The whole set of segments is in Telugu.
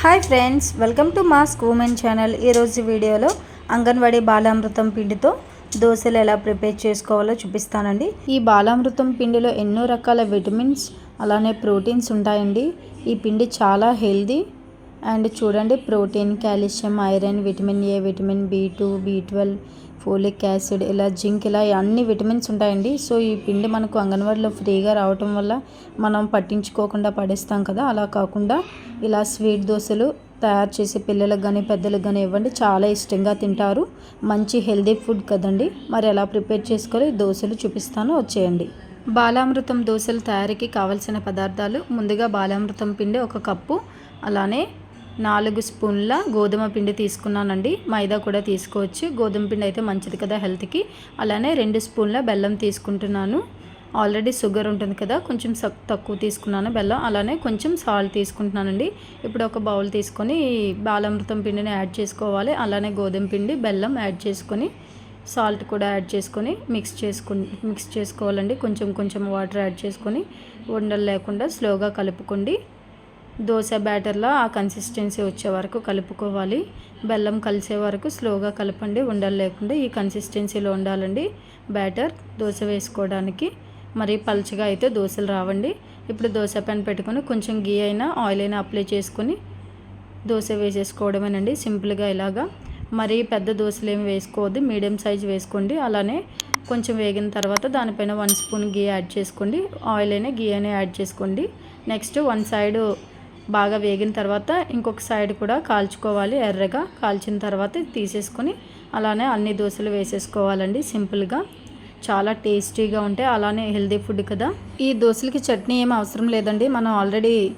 Hi friends welcome to mask women channel. ఈరోజు వీడియోలో అంగన్వాడీ బాలామృతం పిండితో దోశలు ఎలా ప్రిపేర్ చేసుకోవాలో చూపిస్తానండి. ఈ బాలామృతం పిండిలో ఎన్నో రకాల విటమిన్స్ అలానే ప్రోటీన్స్ ఉంటాయండి. ఈ పిండి చాలా హెల్దీ అండ్ చూడండి protein calcium iron vitamin A vitamin B two B twelve folic acid ఇలా జింక్ ఇలా అన్ని విటమిన్స్ ఉంటాయండి. సో ఈ పిండి మనకు అంగన్వాడీలో ఫ్రీగా రావటం వల్ల మనం పట్టించుకోకుండా పడేస్తాం కదా. అలా కాకుండా ఇలా స్వీట్ దోశలు తయారు చేసి పిల్లలకు కానీ పెద్దలకు కానీ ఇవ్వండి. చాలా ఇష్టంగా తింటారు. మంచి హెల్దీ ఫుడ్ కదండి. మరి ఎలా ప్రిపేర్ చేసుకోవాలి దోశలు చూపిస్తాను. వచ్చేయండి. బాలామృతం దోశల తయారీకి కావలసిన పదార్థాలు ముందుగా బాలామృతం పిండి ఒక కప్పు అలానే నాలుగు స్పూన్ల గోధుమ పిండి తీసుకున్నానండి. మైదా కూడా తీసుకోవచ్చు. గోధుమ పిండి అయితే మంచిది కదా హెల్త్కి. అలానే రెండు స్పూన్ల బెల్లం తీసుకుంటున్నాను. ఆల్రెడీ షుగర్ ఉంటుంది కదా కొంచెం తక్కువ తీసుకున్నాను బెల్లం. అలానే కొంచెం సాల్ట్ తీసుకుంటున్నానండి. ఇప్పుడు ఒక బౌల్ తీసుకొని బాలామృతం పిండిని యాడ్ చేసుకోవాలి. అలానే గోధుమ పిండి బెల్లం యాడ్ చేసుకొని సాల్ట్ కూడా యాడ్ చేసుకొని మిక్స్ చేసుకుని మిక్స్ చేసుకోవాలండి. కొంచెం కొంచెం వాటర్ యాడ్ చేసుకొని ఉండలు లేకుండా స్లోగా కలుపుకోండి. దోశ బ్యాటర్లో ఆ కన్సిస్టెన్సీ వచ్చే వరకు కలుపుకోవాలి. బెల్లం కలిసే వరకు స్లోగా కలపండి ఉండలు లేకుండా ఈ కన్సిస్టెన్సీలో ఉండాలండి. బ్యాటర్ దోశ వేసుకోవడానికి మరి పలుచగా అయితే దోశలు రావండి. ఇప్పుడు దోశ పెన్ పెట్టుకొని కొంచెం గీ అయినా ఆయిల్ అయినా అప్లై చేసుకొని దోశ వేసేసుకోవడమేనండి. సింపుల్గా ఇలాగా. మరీ పెద్ద దోశలు ఏమి వేసుకోవద్దు. మీడియం సైజ్ వేసుకోండి. అలానే కొంచెం వేగిన తర్వాత దానిపైన వన్ స్పూన్ గీ యాడ్ చేసుకోండి. ఆయిల్ అయినా గీ అయినా యాడ్ చేసుకోండి. నెక్స్ట్ వన్ సైడ్ బాగా వేగిన తర్వాత ఇంకొక సైడ్ కూడా కాల్చుకోవాలి ఎర్రగా. కాల్చిన తర్వాత తీసేసుకొని అలానే అన్ని దోశలు వేసేసుకోవాలండి సింపుల్గా. చాలా టేస్టీగా ఉంటాయి. అలానే హెల్దీ ఫుడ్ కదా. ఈ దోశలకి చట్నీ ఏం అవసరం లేదండి. మనం ఆల్రెడీ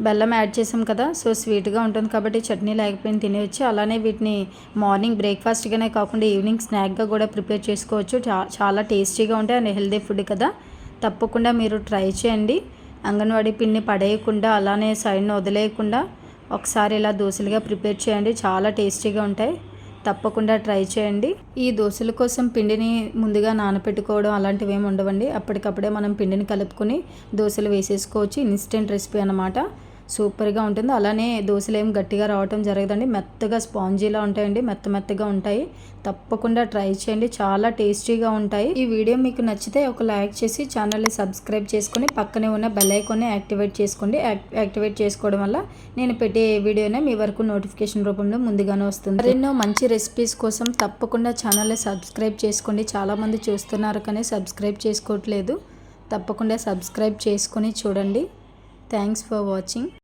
బెల్లం యాడ్ చేసాం కదా సో స్వీట్గా ఉంటుంది కాబట్టి చట్నీ లేకపోయినా తినేయచ్చు. అలానే వీటిని మార్నింగ్ బ్రేక్ఫాస్ట్గానే కాకుండా ఈవినింగ్ స్నాక్గా కూడా ప్రిపేర్ చేసుకోవచ్చు. చాలా టేస్టీగా ఉంటాయి. అండ్ హెల్దీ ఫుడ్ కదా. తప్పకుండా మీరు ట్రై చేయండి. అంగన్వాడీ పిండిని పడేయకుండా అలానే సైడ్ను వదిలేయకుండా ఒకసారి ఇలా దోశలుగా ప్రిపేర్ చేయండి. చాలా టేస్టీగా ఉంటాయి. తప్పకుండా ట్రై చేయండి. ఈ దోశల కోసం పిండిని ముందుగా నానపెట్టుకోవడం అలాంటివి ఏమి ఉండవండి. అప్పటికప్పుడే మనం పిండిని కలుపుకొని దోశలు వేసేసుకోవచ్చు. ఇన్స్టెంట్ రెసిపీ అనమాట సూపర్గా ఉంటుంది. అలానే దోశలు ఏం గట్టిగా రావటం జరగదండి. మెత్తగా స్పాంజీలా ఉంటాయండి. మెత్త మెత్తగా ఉంటాయి. తప్పకుండా ట్రై చేయండి. చాలా టేస్టీగా ఉంటాయి. ఈ వీడియో మీకు నచ్చితే ఒక లైక్ చేసి ఛానల్ని సబ్స్క్రైబ్ చేసుకొని పక్కనే ఉన్న బెల్ ఐకాన్ని యాక్టివేట్ చేసుకోండి. యాక్టివేట్ చేసుకోవడం వల్ల నేను పెట్టే వీడియోనే మీ వరకు నోటిఫికేషన్ రూపంలో ముందుగానే వస్తుంది. మరెన్నో మంచి రెసిపీస్ కోసం తప్పకుండా ఛానల్ని సబ్స్క్రైబ్ చేసుకోండి. చాలామంది చూస్తున్నారు కానీ సబ్స్క్రైబ్ చేసుకోవట్లేదు. తప్పకుండా సబ్స్క్రైబ్ చేసుకొని చూడండి. Thanks for watching.